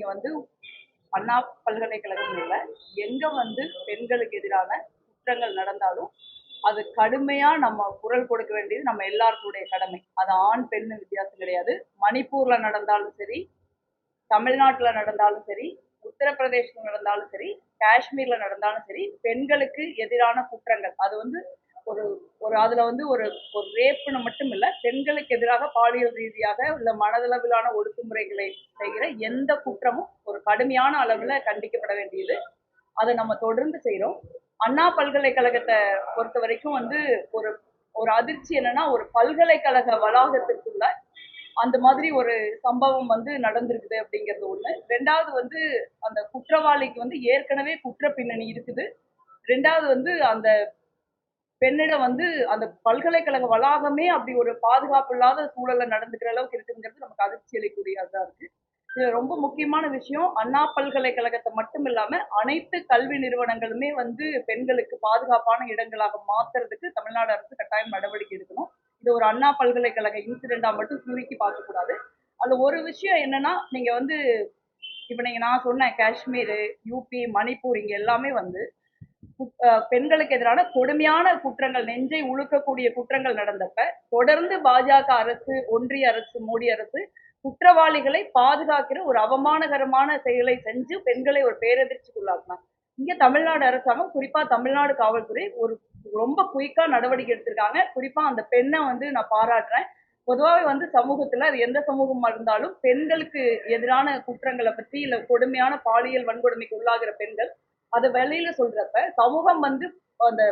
நீங்க வந்து அண்ணா பல்கலைக்கழகம் இல்லை எங்க வந்து பெண்களுக்கு எதிரான குற்றங்கள் நடந்தாலும் அது கடுமையா நம்ம குரல் கொடுக்க வேண்டியது நம்ம எல்லாருக்குடைய கடமை. அது ஆண் பெண் வித்தியாசம் கிடையாது. மணிப்பூர்ல நடந்தாலும் சரி தமிழ்நாட்டுல நடந்தாலும் சரி உத்தரப்பிரதேசத்துல நடந்தாலும் சரி காஷ்மீர்ல நடந்தாலும் சரி பெண்களுக்கு எதிரான குற்றங்கள். அது வந்து ஒரு ஒரு அதுல வந்து ஒரு ஒரு ரேப்புன்னு மட்டும் இல்ல பெண்களுக்கு எதிராக பாலியல் ரீதியாக உள்ள மனதளவிலான ஒடுக்குமுறைகளை செய்கிற எந்த குற்றமும் ஒரு கடுமையான அளவுல கண்டிக்கப்பட வேண்டியது. அதை நம்ம தொடர்ந்து செய்கிறோம் அண்ணா பல்கலைக்கழகத்தை பொறுத்த வரைக்கும் வந்து ஒரு ஒரு அதிர்ச்சி என்னன்னா ஒரு பல்கலைக்கழக வளாகத்திற்குள்ள அந்த மாதிரி ஒரு சம்பவம் வந்து நடந்திருக்குது அப்படிங்கிறது ஒண்ணு. ரெண்டாவது வந்து அந்த குற்றவாளிக்கு வந்து ஏற்கனவே குற்ற பின்னணி இருக்குது. ரெண்டாவது வந்து அந்த பெண்ணிடம் வந்து அந்த பல்கலைக்கழக வளாகமே அப்படி ஒரு பாதுகாப்பு இல்லாத சூழல்ல நடந்துக்கிற அளவுக்கு இருக்குங்கிறது நமக்கு அதிர்ச்சி அளிக்கூடியதா இருக்கு. இது ரொம்ப முக்கியமான விஷயம். அண்ணா பல்கலைக்கழகத்தை மட்டும் இல்லாம அனைத்து கல்வி நிறுவனங்களுமே வந்து பெண்களுக்கு பாதுகாப்பான இடங்களாக மாத்துறதுக்கு தமிழ்நாடு அரசு கட்டாயம் நடவடிக்கை எடுக்கணும். இது ஒரு அண்ணா பல்கலைக்கழக இன்சிடெண்டா மட்டும் சுருக்கி பார்க்க கூடாது. அதுல ஒரு விஷயம் என்னன்னா நீங்க வந்து இப்ப நீங்க நான் சொன்னேன் காஷ்மீர் யூபி மணிப்பூர் இங்க எல்லாமே வந்து பெண்களுக்கு எதிரான கொடுமையான குற்றங்கள் நெஞ்சை உழுக்கக்கூடிய குற்றங்கள் நடந்தப்ப தொடர்ந்து பாஜக அரசு ஒன்றிய அரசு மோடி அரசு குற்றவாளிகளை பாதுகாக்கிற ஒரு அவமானகரமான செயலை செஞ்சு பெண்களை ஒரு பேரதிர்ச்சிக்குள்ளாக்குனாங்க இங்க தமிழ்நாடு அரசாங்கம் குறிப்பா தமிழ்நாடு காவல்துறை ஒரு ரொம்ப குயிக்கா நடவடிக்கை எடுத்திருக்காங்க. குறிப்பா அந்த பெண்ணை வந்து நான் பாராட்டுறேன். பொதுவாகவே வந்து சமூகத்துல அது எந்த சமூகமா இருந்தாலும் பெண்களுக்கு எதிரான குற்றங்களை பத்தி இல்ல கொடுமையான பாலியல் வன்கொடுமைக்கு உள்ளாகிற பெண்கள் அதை வெளியில சொல்றப்ப சமூகம் வந்து அந்த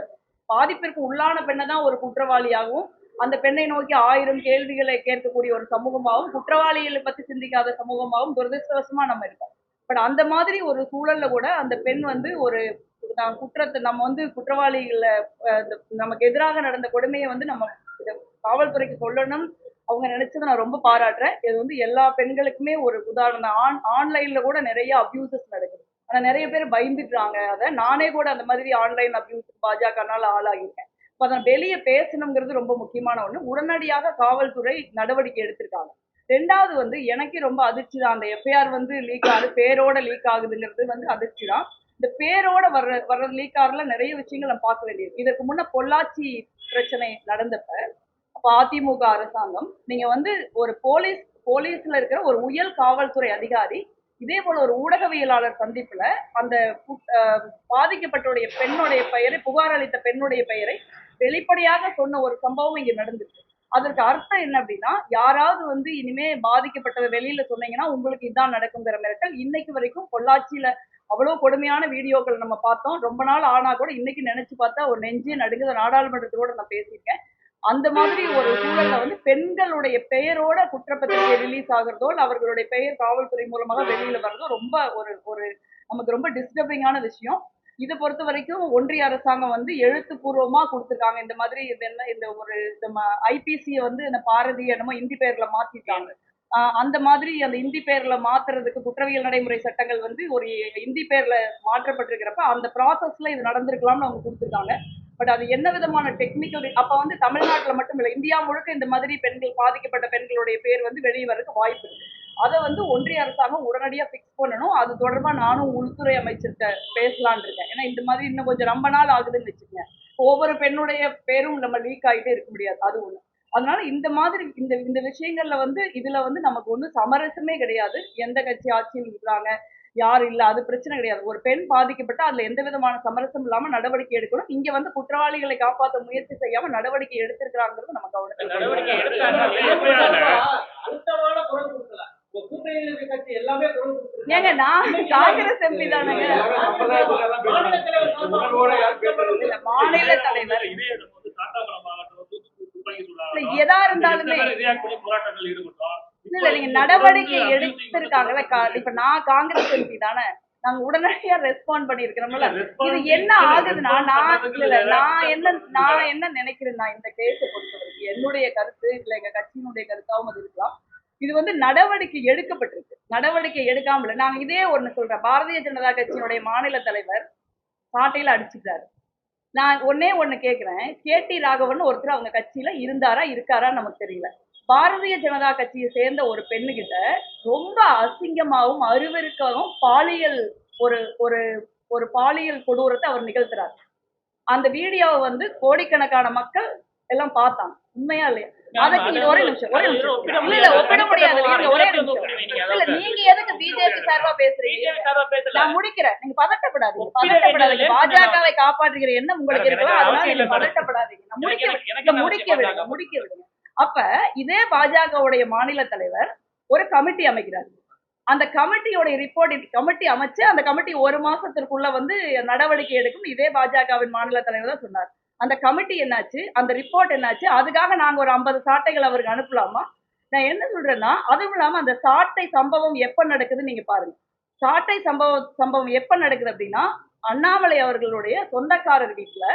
பாதிப்பிற்கு உள்ளான பெண்ணை தான் ஒரு குற்றவாளியாகவும் அந்த பெண்ணை நோக்கி ஆயிரம் கேள்விகளை கேட்கக்கூடிய ஒரு சமூகமாகவும் குற்றவாளிகளை பத்தி சிந்திக்காத சமூகமாகவும் துரதிருஷ்டவசமா நம்ம இருக்கோம். பட் அந்த மாதிரி ஒரு சூழல்ல கூட அந்த பெண் வந்து ஒரு நான் குற்றத்தை நம்ம வந்து குற்றவாளிகளை நமக்கு எதிராக நடந்த கொடுமையை வந்து நம்ம காவல்துறைக்கு சொல்லணும். அவங்க நினைச்சதை நான் ரொம்ப பாராட்டுறேன். இது வந்து எல்லா பெண்களுக்குமே ஒரு உதாரணம். ஆன் ஆன்லைன்ல கூட நிறைய அபியூசஸ் நடக்குது. ஆனா நிறைய பேர் பயந்துடுறாங்க அதை நானே கூட அந்த மாதிரி ஆன்லைன் அபியூஸ் பாஜகனால ஆளாகியிருக்கேன். இப்போ அதை வெளியே பேசணுங்கிறது ரொம்ப முக்கியமான ஒண்ணு. உடனடியாக காவல்துறை நடவடிக்கை எடுத்திருக்காங்க. ரெண்டாவது வந்து எனக்கே ரொம்ப அதிர்ச்சி தான் அந்த எஃப்ஐஆர் வந்து லீக் ஆகுது பேரோட லீக் ஆகுதுங்கிறது வந்து அதிர்ச்சி தான் இந்த பேரோட வர்ற வர்ற லீக் ஆகல நிறைய விஷயங்கள் நம்ம பார்க்க வேண்டியது இதற்கு முன்ன பொள்ளாச்சி பிரச்சனை நடந்தப்ப அப்போ அதிமுக அரசாங்கம் நீங்க வந்து ஒரு போலீஸ் போலீஸ்ல இருக்கிற ஒரு உயர் காவல்துறை அதிகாரி இதே போல ஒரு ஊடகவியலாளர் சந்திப்புல அந்த கு- பாதிக்கப்பட்டோடைய பெண்ணுடைய பெயரை புகார் அளித்த பெண்ணுடைய பெயரை வெளிப்படையாக சொன்ன ஒரு சம்பவம் இங்க நடந்துச்சு அதற்கு அர்த்தம் என்ன அப்படின்னா யாராவது வந்து இனிமே பாதிக்கப்பட்டதை வெளியில சொன்னீங்கன்னா உங்களுக்கு இதான் நடக்குங்கிற மிரட்டல். இன்னைக்கு வரைக்கும் பொள்ளாச்சியில அவ்வளவு கொடுமையான வீடியோக்கள் நம்ம பார்த்தோம். ரொம்ப நாள் ஆனா கூட இன்னைக்கு நினைச்சு பார்த்தா ஒரு நெஞ்சே நடுங்குத. நாடாளுமன்றத்தோட நான் பேசியிருக்கேன். அந்த மாதிரி ஒரு சூழல்ல வந்து பெண்களுடைய பெயரோட குற்றப்பத்திரிகை ரிலீஸ் ஆகிறதோ அவர்களுடைய பெயர் காவல்துறை மூலமாக வெளியில வர்றதோ ரொம்ப ஒரு ஒரு நமக்கு ரொம்ப டிஸ்டர்பிங்கான விஷயம். இதை பொறுத்த வரைக்கும் ஒன்றிய அரசாங்கம் வந்து எழுத்துப்பூர்வமா கொடுத்துருக்காங்க. இந்த மாதிரி இது என்ன இந்த ஒரு இந்த ஐபிசியை வந்து இந்த பாரதி என்னமோ இந்தி பெயர்ல மாத்திட்டாங்க. ஆஹ் அந்த மாதிரி அந்த இந்தி பேர்ல மாத்துறதுக்கு குற்றவியல் நடைமுறை சட்டங்கள் வந்து ஒரு இந்தி பேர்ல மாற்றப்பட்டிருக்கிறப்ப அந்த ப்ராசஸ்ல இது நடந்திருக்கலாம்னு அவங்க கொடுத்துருக்காங்க. பட் அது என்ன விதமான டெக்னிக்கல் அப்போ வந்து தமிழ்நாட்டில் மட்டும் இல்லை இந்தியா முழுக்க இந்த மாதிரி பெண்கள் பாதிக்கப்பட்ட பெண்களுடைய பேர் வந்து வெளியே வரதுக்கு வாய்ப்பு இருக்கு. அதை வந்து ஒன்றிய அரசாங்கம் உடனடியாக ஃபிக்ஸ் பண்ணணும். அது தொடர்பாக நானும் உள்துறை அமைச்சர்கிட்ட பேசலான்ருக்கேன் இருக்கேன். ஏன்னா இந்த மாதிரி இன்னும் கொஞ்சம் ரொம்ப நாள் ஆகுதுன்னு வச்சுக்கோங்க. ஒவ்வொரு பெண்ணுடைய பேரும் நம்ம லீக் ஆகிட்டே இருக்க முடியாது. அது ஒன்று அதனால இந்த மாதிரி இந்த இந்த விஷயங்கள்ல வந்து இதுல வந்து நமக்கு ஒன்றும் சமரசமே கிடையாது. எந்த கட்சி ஆட்சியில் இருக்கிறாங்க யார் இல்ல அது பிரச்சனை கிடையாது. ஒரு பெண் பாதிக்கப்பட்டா அதுல எந்த விதமான சமரசம் இல்லாம நடவடிக்கை எடுக்கணும். இங்க வந்து குற்றவாளிகளை காப்பாற்ற முயற்சி செய்யாம நடவடிக்கை எடுத்திருக்கிறாங்கிறது நம்ம கவனத்தில். ஏங்க நான் காங்கிரஸ் எம்பி தானேங்க? மாநில தலைவர். எதா இருந்தாலுமே. போராட்டங்கள் ஈடுபட்டோம். இல்ல நீங்க நடவடிக்கை எடுத்திருக்காங்கல்ல இப்ப நான் காங்கிரஸ் எம்பி தானே நாங்க உடனடியா ரெஸ்பாண்ட் பண்ணிருக்கிறோம்ல இது என்ன ஆகுதுன்னா நான் இல்ல நான் என்ன நான் என்ன நினைக்கிறேன்னா இந்த கேஸை பொறுத்தவரைக்கும் என்னுடைய கருத்து இல்ல எங்க கட்சியினுடைய கருத்தாவும் அது இருக்கலாம். இது வந்து நடவடிக்கை எடுக்கப்பட்டிருக்கு. நடவடிக்கை எடுக்காமல நாங்க இதே ஒண்ணு சொல்றேன். பாரதிய ஜனதா கட்சியினுடைய மாநில தலைவர் சாட்டையில அடிச்சுட்டாரு நான் ஒன்னே ஒண்ணு கேக்குறேன். கே டி ராகவன் ஒருத்தர் அவங்க கட்சியில இருந்தாரா இருக்காரா நமக்கு தெரியல. பாரதிய ஜனதா கட்சியை சேர்ந்த ஒரு பெண்ணுகிட்ட ரொம்ப அசிங்கமாவும் அருவருக்கவும் பாலியல் ஒரு ஒரு ஒரு பாலியல் கொடூரத்தை அவர் நிகழ்த்துறார். அந்த வீடியோவை வந்து கோடிக்கணக்கான மக்கள் எல்லாம் பார்த்தாங்க. உண்மையா இல்லையா? அதுக்கு இது ஒரே நிமிஷம் ஒரே நிமிஷம். இல்ல இல்ல ஒப்பிட முடியாது. இருங்க, ஒரே நிமிஷம். இல்ல நீங்க எதுக்கு பிஜேபி சார்பா பேசுறீங்க? நான் முடிக்கிறேன். நீங்க பதட்டப்படாதீங்க. பதட்டப்படாதீங்க. பாஜகவை காப்பாற்றுகிற எண்ணம் உங்களுக்கு இருக்கலாம் அதனால நீங்க. பதட்டப்படாதீங்க. நான் முடிக்க முடிக்க விடுங்க? முடிக்க விடுங்க. அப்ப இதே பாஜகவுடைய மாநில தலைவர் ஒரு கமிட்டி அமைக்கிறார். அந்த கமிட்டியோட ரிப்போர்ட் கமிட்டி அமைச்சு அந்த கமிட்டி ஒரு மாசத்திற்குள்ள வந்து நடவடிக்கை எடுக்கும் இதே பாஜகவின் மாநில தலைவர் தான் சொன்னார். அந்த கமிட்டி என்னாச்சு? அந்த ரிப்போர்ட் என்னாச்சு? அதுக்காக நாங்க ஒரு ஐம்பது சாட்டைகள் அவருக்கு அனுப்பலாமா? நான் என்ன சொல்றேன்னா அதுவும் இல்லாம அந்த சாட்டை சம்பவம் எப்ப நடக்குதுன்னு நீங்க பாருங்க. சாட்டை சம்பவம் சம்பவம் எப்ப நடக்குது அப்படின்னா அண்ணாமலை அவர்களுடைய சொந்தக்காரர் வீட்டுல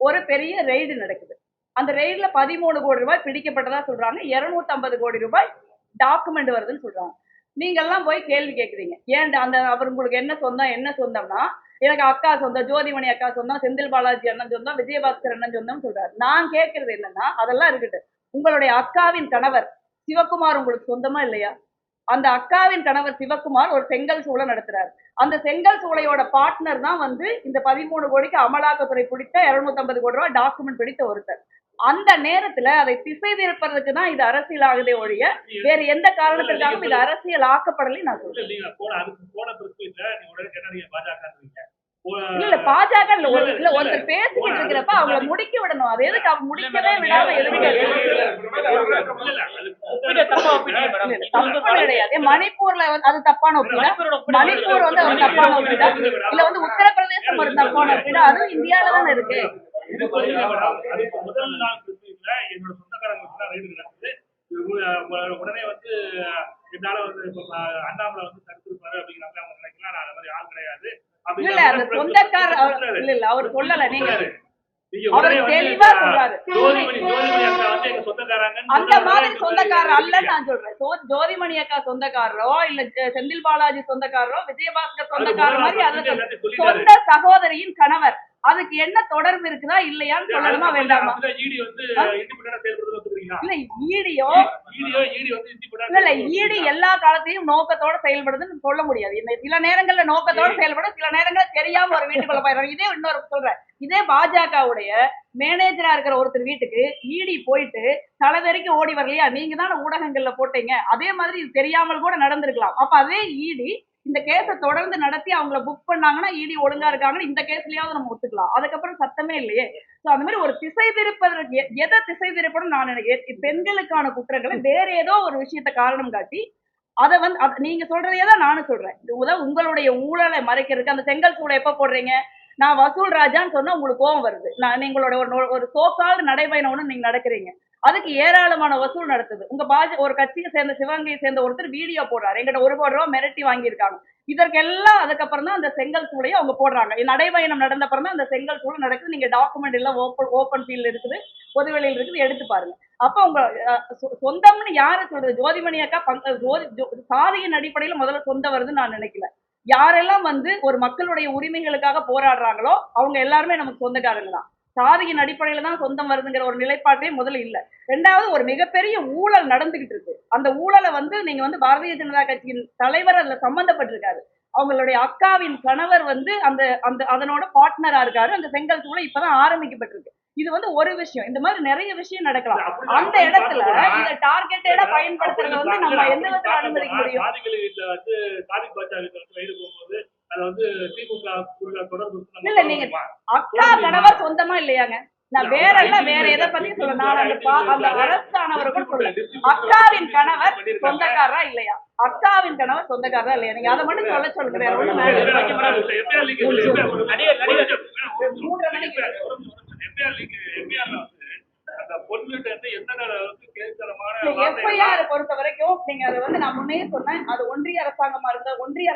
ஒரு பெரிய ரெய்டு நடக்குது. அந்த ரெய்டுல பதிமூணு கோடி ரூபாய் பிடிக்கப்பட்டதா சொல்றாங்க. 250 கோடி ரூபாய் டாக்குமெண்ட் வருதுன்னு சொல்றாங்க. நீங்கல்லாம் போய் கேள்வி கேட்குறீங்க ஏன் அந்த அவர் உங்களுக்கு என்ன சொந்தம் என்ன சொந்தம்னா எனக்கு அக்கா சொந்தம் ஜோதிமணி அக்கா சொந்தம் செந்தில் பாலாஜி அண்ணன் சொந்தம் விஜயபாஸ்கர் அண்ணன் சொந்தம் சொல்றாரு. நான் கேட்கறது என்னன்னா அதெல்லாம் இருக்கட்டு உங்களுடைய அக்காவின் கணவர் சிவகுமார் உங்களுக்கு சொந்தமா இல்லையா? அந்த அக்காவின் கணவர் சிவகுமார் ஒரு செங்கல் சூளை நடத்துறாரு. அந்த செங்கல் சூளையோட பார்ட்னர் தான் வந்து இந்த பதிமூணு கோடிக்கு அமலாக்கத்துறை பிடித்த 250 கோடி ரூபாய் டாக்குமெண்ட் பிடித்த ஒருத்தர். அந்த நேரத்துல அதை திசை திருப்பறதுக்கு தான் இது அரசியல் ஆகுதே ஒழிய வேற எந்த காரணத்திற்காகவும் இது அரசியல் ஆக்கப்படலை நான் சொல்றேன். இல்ல பாஜக இல்ல ஒருத்தர் பேசிக்கிட்டு இருக்கிறப்ப அவங்கள முடிக்க விடணும். அது எதுக்கு அவங்க முடிக்கவே விடாம எதுக்கு மணிப்பூர்ல வந்து அது தப்பான ஒப்பீடா? மணிப்பூர் வந்து ஒரு தப்பான ஒப்பீடா? இல்ல வந்து உத்தரப்பிரதேசம் ஒரு தப்பான ஒப்பீடா? அதுவும் இந்தியால தானே இருக்கு. முதல் நாள் என்னோட உ- உடனே வந்து என்னால வந்து அண்ணாமலை வந்து தடுத்திருப்பாரு அப்படிங்கிறாங்க அவங்க நினைக்கலாம் நான் அந்த மாதிரி ஆள் கிடையாது இல்ல இல்ல அந்த சொந்தக்கார அவர் இல்ல இல்ல அவர் சொல்லல. நீங்க அந்த மாதிரி சொந்தக்காரர் மாதிரி அல்ல நான் சொல்றேன். ஜோதிமணி அக்கா சொந்தக்காரரோ இல்ல செந்தில் பாலாஜி சொந்தக்காரரோ விஜயபாஸ்கர் சொந்தக்காரர் மாதிரி சொல்லிட்டாரு. சொந்த சகோதரியின் கணவர். அதுக்கு என்ன தொடர்பு இருக்குதா இல்லையான்னு சொல்லணுமா வேண்டாமா? ஒத்துக்கிறீங்களா இல்ல ஈடியோ ஈடியோ ஈடி வந்து இண்டிபெண்டா இல்ல ஈடி எல்லா காலத்தையும் நோக்கத்தோட செயல்படுதுன்னு சொல்ல முடியாது. சில நேரங்கள்ல நோக்கத்தோட செயல்படும் சில நேரங்கள்ல தெரியாம ஒரு வீட்டுக்குள்ள போயிடுறாங்க. இதே இன்னொரு சொல்றேன். இதே பாஜகவுடைய மேனேஜரா இருக்கிற ஒருத்தர் வீட்டுக்கு ஈடி போயிட்டு தலைவரைக்கும் ஓடி வரலையா? நீங்க தானே ஊடகங்கள்ல போட்டீங்க. அதே மாதிரி இது தெரியாமல் கூட நடந்திருக்கலாம். அப்ப அதே ஈடி இந்த கேஸை தொடர்ந்து நடத்தி அவங்கள புக் பண்ணாங்கன்னா ஈடி ஒழுங்கா இருக்காங்கன்னு இந்த கேஸ்லயாவது நம்ம ஒத்துக்கலாம். அதுக்கப்புறம் சத்தமே இல்லையே. சோ அந்த மாதிரி ஒரு திசை திருப்பதற்கு எ- எதை திசை திருப்பணும் நான் நினைக்கிறேன் பெண்களுக்கான குற்றங்களை வேற ஏதோ ஒரு விஷயத்தை காரணம் காட்டி அதை வந்து நீங்க சொல்றதையே தான் நானும் சொல்றேன். இது உங்களுடைய ஊழலை மறைக்கிறதுக்கு அந்த செங்கல் சூளை எப்ப போடுறீங்க? நான் வசூல் ராஜான்னு சொன்னா உங்களுக்கு கோவம் வருது. நான் நீங்களோட ஒரு ஒரு சோக்கால் நடைபயணம் ஒன்று நீங்க நடக்கிறீங்க. அதுக்கு ஏராளமான வசூல் நடத்துது. உங்க பாஜ ஒரு கட்சியை சேர்ந்த சிவகங்கையை சேர்ந்த ஒருத்தர் வீடியோ போடுறாரு. எங்கிட்ட ஒரு கோடி ரூபா மிரட்டி வாங்கியிருக்காங்க. இதற்கெல்லாம் அதுக்கப்புறம் தான் அந்த செங்கல் சூளையை அவங்க போடுறாங்க. நடைபயணம் நடந்த அப்புறம் தான் அந்த செங்கல் சூளை நடக்குது. நீங்க டாக்குமெண்ட் எல்லாம் ஓப்பன் ஓப்பன் ஃபீல்ட் இருக்குது. பொதுவெளியில் இருக்குது. எடுத்து பாருங்க. அப்ப உங்க சொ- சொந்தம்னு யாரு சொல்றது? ஜோதிமணி அக்கா பங்க- ஜோதி ஜோ- சாதியின் அடிப்படையில முதல்ல சொந்தம் வருதுன்னு நான் நினைக்கல. யாரெல்லாம் வந்து ஒரு மக்களுடைய உரிமைகளுக்காக போராடுறாங்களோ அவங்க எல்லாருமே நமக்கு சொந்தக்காரங்க தான். சாதியின் அடிப்படையில தான் சொந்தம் வருதுங்கிற ஒரு நிலைப்பாட்டே முதல்ல இல்லை. ரெண்டாவது ஒரு மிகப்பெரிய ஊழல் நடந்துகிட்டு இருக்கு. அந்த ஊழலை வந்து நீங்க வந்து பாரதிய ஜனதா கட்சியின் தலைவர் அதுல சம்பந்தப்பட்டிருக்காரு. அவங்களுடைய அக்காவின் கணவர் வந்து அந்த அந்த அதனோட பார்ட்னரா இருக்காரு. அந்த செங்கல் சூளை இப்பதான் ஆரம்பிக்கப்பட்டிருக்கு. இது வந்து ஒரு விஷயம். இந்த மாதிரி நிறைய விஷயம் நடக்கலாம். அந்த இடத்துல இத டார்கெட்டடா பயன்படுத்துறத வந்து நம்ம எந்த விதத்துல அனுமதிக்க முடியும்? வந்து போகும்போது அது வந்து திமுக தொடர்பு இல்ல, நீங்க-? அக்கா கணவர் சொந்தமா இல்லையாங்க? நான் வேற எல்லாம் வேற எதை பத்தி சொல்ல நான் அந்த அந்த அரசானவர்கள் சொல்ல அக்காவின் கணவர் சொந்தக்காரரா இல்லையா? அக்காவின் கணவர் சொந்தக்காரரா இல்லையா? நீங்க அதை மட்டும் சொல்ல சொல்லுங்க வேற ஒண்ணும் மூன்றரை மணிக்கு எம்ஏஆர் லீக் எம்ஏஆர்ல வந்து அந்த பொண்ணுகிட்ட இருந்து எந்தெந்த அளவுக்கு கேட்கறமான எஃப்ஐஆர் பொறுத்த வரைக்கும் நீங்க அதை வந்து நான் முன்னே சொன்னேன் அது ஒன்றிய அரசாங்கமா இருந்தா ஒன்றிய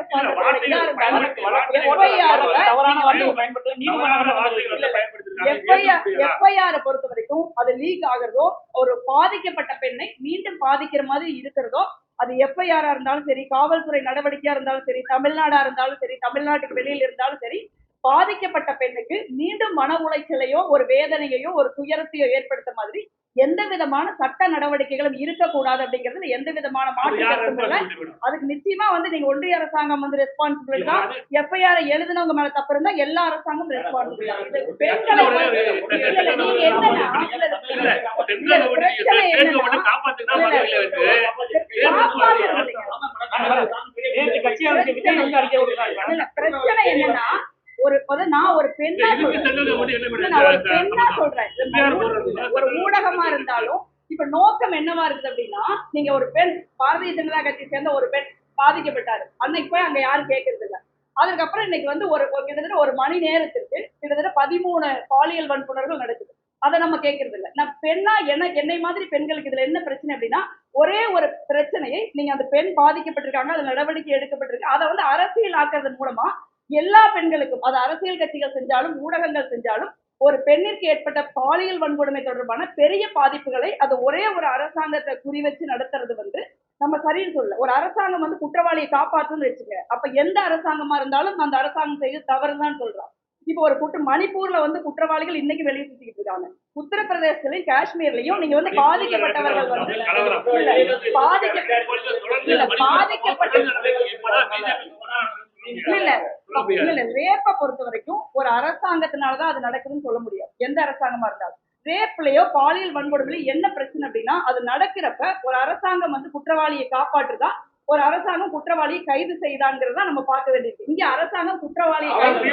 பொறுத்த வரைக்கும் அது லீக் ஆகுறதோ ஒரு பாதிக்கப்பட்ட பெண்ணை மீண்டும் பாதிக்கிற மாதிரி இருக்கிறதோ அது எஃப்ஐஆரா இருந்தாலும் சரி காவல்துறை நடவடிக்கையா இருந்தாலும் சரி தமிழ்நாடா இருந்தாலும் சரி தமிழ்நாட்டுக்கு வெளியில் இருந்தாலும் சரி பாதிக்கப்பட்ட பெண்ணுக்கு மீண்டும் மன உளைச்சலையோ ஒரு வேதனையையோ ஒரு துயரத்தையோ ஏற்படுத்த மாதிரி எந்த விதமான சட்ட நடவடிக்கைகளும் இருக்கக்கூடாது அப்படிங்கிறது எந்த விதமான மாற்று? அதுக்கு நிச்சயமா வந்து நீங்க ஒன்றிய அரசாங்கம் வந்து ரெஸ்பான்சிபிலிட்டி தான். எஃப்ஐஆர் எழுதினவங்க மேல தப்பு இருந்தா எல்லா அரசாங்கம். ரெஸ்பான்சிபிள் பிரச்சனை என்னன்னா- ஒரு அதாவது நான் ஒரு பெண்ணா சொல்றேன். நான் ஒரு? பெண்ணா சொல்றேன். ஒரு- ஊடகமா இருந்தாலும் இப்ப நோக்கம் என்னவா இருக்குது அப்படின்னா நீங்க ஒரு பெண் பாரதிய ஜனதா கட்சி சேர்ந்த ஒரு பெண் பாதிக்கப்பட்டாரு. அன்னைக்கு போய் அங்க யாரும் கேட்கறது இல்ல. அதுக்கப்புறம் இன்னைக்கு வந்து ஒரு கிட்டத்தட்ட ஒரு மணி நேரத்திற்கு கிட்டத்தட்ட பதிமூணு பாலியல் வன்புணர்கள் நடக்குது. அதை நம்ம கேட்கறது இல்ல. நான் பெண்ணா என்ன என்னை மாதிரி பெண்களுக்கு இதுல என்ன பிரச்சனை அப்படின்னா ஒரே ஒரு பிரச்சனையை நீங்க அந்த பெண் பாதிக்கப்பட்டிருக்காங்க அது நடவடிக்கை எடுக்கப்பட்டிருக்கு. அதை வந்து அரசியல் ஆக்குறதன் மூலமா எல்லா பெண்களுக்கும் அது அரசியல் கட்சிகள் செஞ்சாலும் ஊடகங்கள் செஞ்சாலும் ஒரு பெண்ணிற்கு ஏற்பட்ட பாலியல் வன்கொடுமை தொடர்பான பெரிய பாதிப்புகளை அது ஒரே ஒரு அரசாங்கத்தை குறி வச்சு நடத்துறது வந்து நம்ம சரின்னு சொல்ல ஒரு அரசாங்கம் வந்து குற்றவாளியை காப்பாற்றுன்னு வச்சுங்க அப்ப எந்த அரசாங்கமா இருந்தாலும் அந்த அரசாங்கம் செய்து தவறுதான் சொல்றோம் இப்போ ஒரு குற்ற மணிப்பூர்ல வந்து குற்றவாளிகள் இன்னைக்கு வெளியே சுத்திக்கிட்டு இருக்காங்க உத்தரப்பிரதேசத்திலையும் காஷ்மீர்லயும் நீங்க வந்து பாதிக்கப்பட்டவர்கள் வந்து பாதிக்கப்பட்ட- போனா இல்ல இல்ல ரேப்பை பொறுத்த வரைக்கும் ஒரு அரசாங்கத்தினாலதான் அது நடக்குதுன்னு சொல்ல முடியாது எந்த அரசாங்கமா இருந்தாலும் ரேப்லயோ பாலியல் வன்கொடுமையிலயோ என்ன பிரச்சனை அப்படின்னா அது நடக்கிறப்ப ஒரு அரசாங்கம் வந்து குற்றவாளியை காப்பாற்றுதா ஒரு அரசாங்கம் குற்றவாளியை கைது செய்தாங்கிறத நம்ம பார்க்க வேண்டியது இங்க அரசாங்கம் குற்றவாளியை கைது